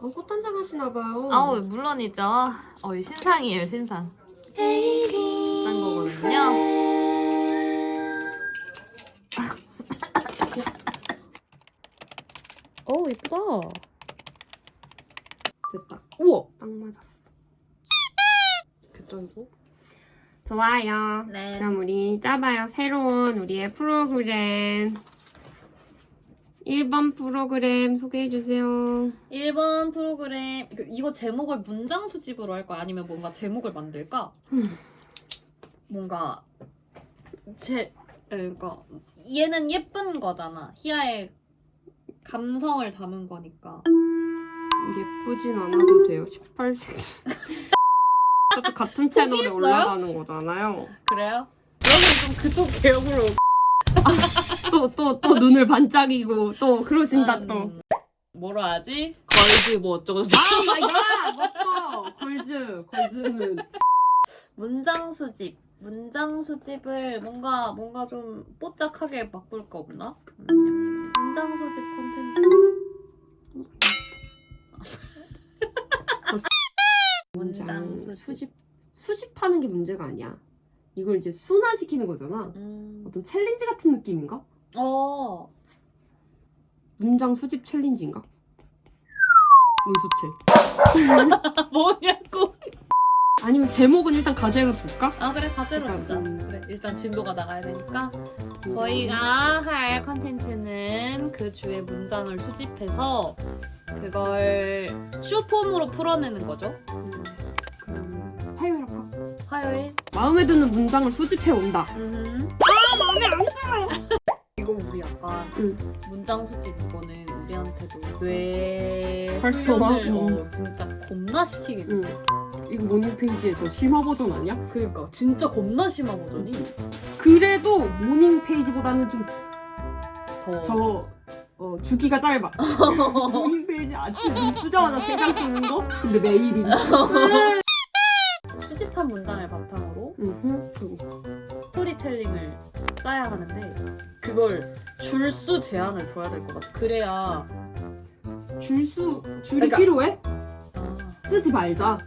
어, 꽃단장 하시나 봐요. 아우 물론이죠. 어, 이 신상이에요 신상. 비싼 거거든요. 오 이쁘다. 됐다. 우와. 딱 맞았어. 개쩔고. 좋아요. 네. 그럼 우리 짜봐요. 새로운 우리의 프로그램. 1번 프로그램 소개해주세요. 1번 프로그램 이거- 이거 제목을 문장 수집으로 할 거야 아니면 뭔가 제목을 만들까? 음. 뭔가 제 그러니까 얘는 예쁜 거잖아. 희아의 감성을 담은 거니까. 예쁘진 않아도 돼요. 18세. 어차피 같은 채널에? 올라가는 거잖아요. 그래요? 그러면 좀 그쪽 계열로 또, 또, 또 눈을 반짝이고 또 그러신다 음, 또. 뭐로 하지? 걸즈 뭐 어쩌고 저쩌고. 아 마이 갓! 맞다! 걸즈, 걸즈는. 문장 수집. 문장 수집을 뭔가 뭔가 좀 뽀짝하게 바꿀 거 없나? 음, 문장 수집 콘텐츠. 문장 문장 수집. 수집. 수집하는 게 문제가 아니야. 이걸 이제 순화시키는 거잖아. 음. 어떤 챌린지 같은 느낌인가? 어. 문장 수집 챌린지인가? 문수칠. 뭐냐고. 아니면 제목은 일단 가제로 둘까? 아 그래 가제로 일단, 진짜. 음. 그래 일단 진도가 나가야 되니까 저희가 할 컨텐츠는 그 주의 문장을 수집해서 그걸 쇼폼으로 풀어내는 거죠. 음, 화요일 할까? 화요일. 마음에 드는 문장을 수집해 온다. 음. 아 마음에 안 들어. 이거 우리 약간 응. 문장 수집 이거는 우리한테도 뇌 활성화? 훈련을 어, 진짜 겁나 시키겠다. 응. 이거 모닝 페이지의 저 심화 버전 아니야? 그러니까 진짜 겁나 심한 버전이 그래도 모닝 페이지보다는 좀 더. 저 어, 주기가 짧아. 모닝 페이지 아침 눈 뜨자마자 세장 쓰는 거? 근데 매일이니. 수집한 문장을 바탕으로 음흠. 그리고 스토리텔링을 짜야 하는데 그걸 줄수 제한을 둬야 될 것 같아. 그래야 줄수 줄이 그러니까- 필요해? 아, 쓰지 말자.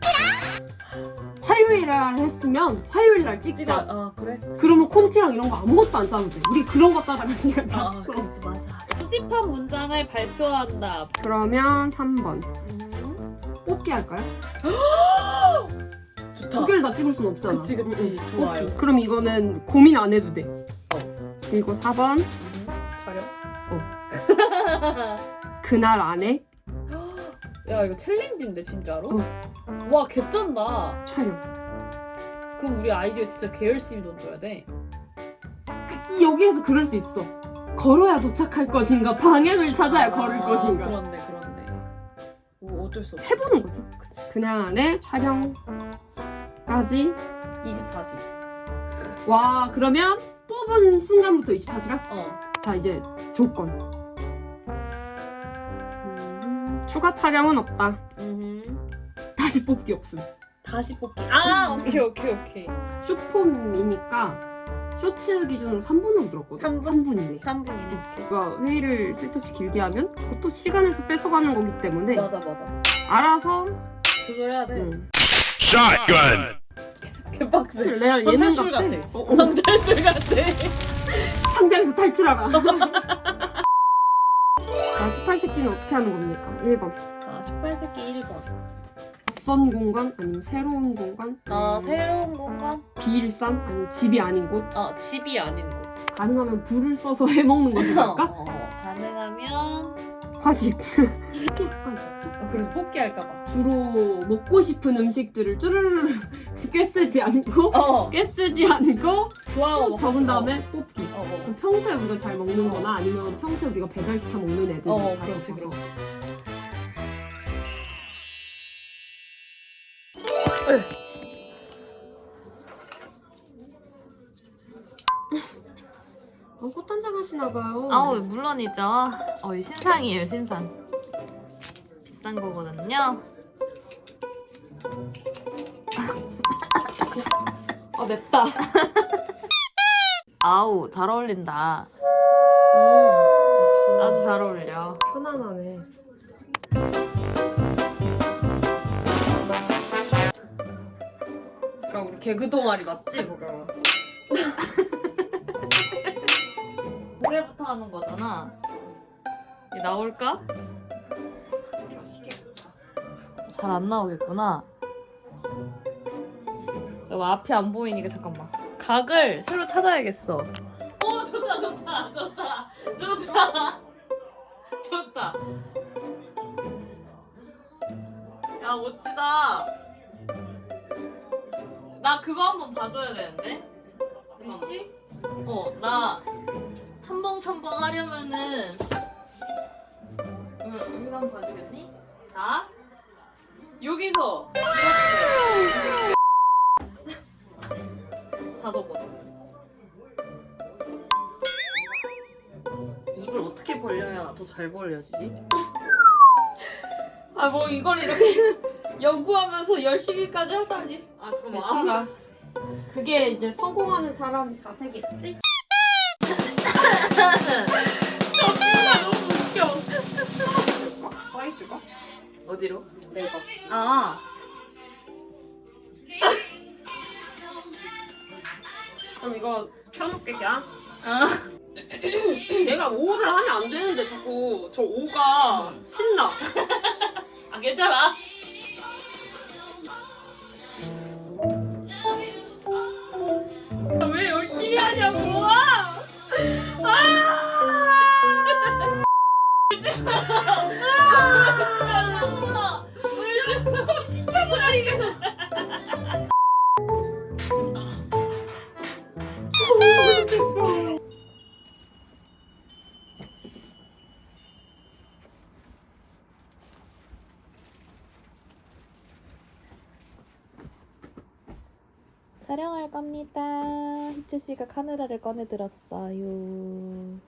화요일 날 했으면 화요일 날 찍어. 찍자. 아 그래? 그러면 콘티랑 이런 거 아무것도 안 짜도 돼. 우리 그런 거 짜다가 시간 아다 써. 그것도 맞아. 수집한 문장을 발표한다. 그러면 3번. 음. 뽑기 할까요? 좋다. 두 개를 다 찍을 순 없잖아. 그치, 그치. 응, 응. 좋아요. 뽑기. 그럼 이거는 고민 안 해도 돼. 그리고 4번. 음, 촬영. 어. 그날 안에 야 이거 챌린지인데 진짜로? 어. 와 개쩐다. 촬영. 그럼 우리 아이디어 진짜 개 열심히 던져야 돼. 이- 여기에서 그럴 수 있어. 걸어야 도착할 것인가, 방향을 찾아야 걸을 아, 것인가. 그렇네 그렇네. 오, 어쩔 수 없어. 해보는 거지. 그치. 그날 안에 촬영 까지. 24시. 와, 그러면 뽑은 순간부터 24시간? 어. 자, 이제 조건. 음, 추가 촬영은 없다. 음. 다시 뽑기 없음. 다시 뽑기. 아 오케이 오케이 오케이. 쇼폼이니까 쇼츠 기준으로 3분으로 들었거든. 삼 분? 3분이네. 3분이네. 그러니까 회의를 쓸데없이 길게 하면 그것도 시간에서 뺏어가는 거기 때문에 맞아 맞아. 알아서 조절해야 돼. 응. Shotgun. 개빡세. 레알 예능 탈출 같아. 같아. 어, 어. 탈출 같아. 상자에서 탈출하라. 자, 18세끼는 어떻게 하는 겁니까? 1번. 자 18세기 1번. 낯선 공간 아니면 새로운 공간? 아 새로운 공간? 비일산 아니면 집이 아닌 곳? 아 집이 아닌 곳. 가능하면 불을 써서 해먹는 것이 어, 나을까? 어, 가능하면 화식. 이게 약간 아, 그래서 뽑기 할까봐. 주로 먹고 싶은 음식들을 쭈르르 꿰쓰지 않고 어. 꿰쓰지 않고 좋아하고 쭉 적은 다음에 뽑기. 어, 어. 그럼 평소에 우리가 잘 먹는 거나 아니면 평소에 우리가 배달시켜 먹는 애들 어, 잘 그렇지, 적어서. 그렇지. 어, 꽃단장 하시나봐요. 아우 물론이죠. 어, 이 신상이에요 신상. 비싼 거거든요. 아 맵다. 아우 잘 어울린다. 오, 역시 아주 잘 어울려. 편안하네. 그러니까 우리 개그 동아리 맞지 그거? 하는 거잖아. 얘 나올까? 잘 안 나오겠구나. 너 앞이 안 보이니까 잠깐만. 각을 새로 찾아야겠어. 오 좋다 좋다 좋다 좋다 좋다. 야 멋지다. 나 그거 한번 봐줘야 되는데. 그치? 어, 나 첨벙첨벙 하려면은 이거 여기서 한번 봐주겠니? 자, 여기서 이렇게 다섯 번. 입을 어떻게 벌려야 더 잘 벌려지지? 아 뭐 이걸 이렇게 연구하면서 열심히까지 하다니. 아 잠깐만. 괜찮아. 그게 이제 성공하는 사람 자세겠지? 너무 웃겨. 사이즈가? 어디로? 내가. 아. 그럼 이거 켜놓게 그냥. 아. 내가 5를 하면 안 되는데 자꾸 저 5가 신나. 아 괜찮아. 왜 열심히 하냐고. 촬영할 겁니다. 희채 씨가 카메라를 꺼내 들었어요.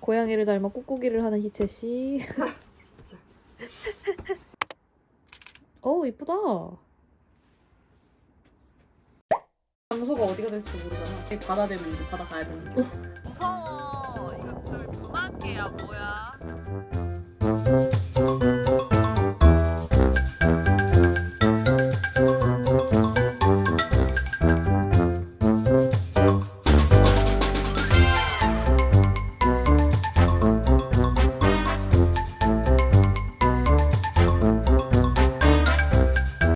고양이를 닮아 꾹꾹이를 하는 희채 씨. 진짜. 오 이쁘다. 장소가 어디가 될지 모르잖아. 바다 되면 이제 바다 가야 되는 거. 무서워. 이거 좀 문학계야 뭐야?